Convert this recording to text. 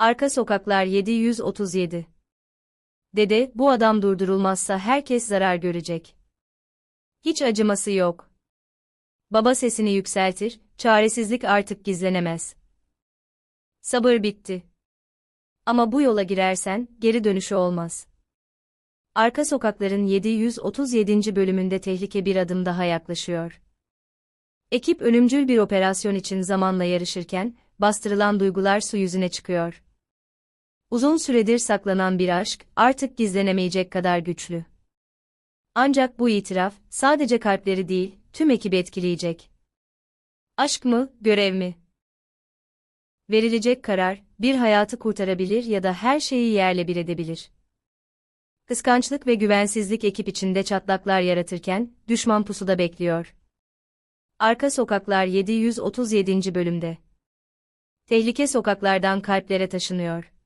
Arka sokaklar 737. Dede, bu adam durdurulmazsa herkes zarar görecek. Hiç acıması yok. Baba sesini yükseltir, çaresizlik artık gizlenemez. Sabır bitti. Ama bu yola girersen, geri dönüşü olmaz. Arka sokakların 737. bölümünde tehlike bir adım daha yaklaşıyor. Ekip ölümcül bir operasyon için zamanla yarışırken, bastırılan duygular su yüzüne çıkıyor. Uzun süredir saklanan bir aşk, artık gizlenemeyecek kadar güçlü. Ancak bu itiraf, sadece kalpleri değil, tüm ekibi etkileyecek. Aşk mı, görev mi? Verilecek karar, bir hayatı kurtarabilir ya da her şeyi yerle bir edebilir. Kıskançlık ve güvensizlik ekip içinde çatlaklar yaratırken, düşman pusuda bekliyor. Arka Sokaklar 737. bölümde. Tehlike sokaklardan kalplere taşınıyor.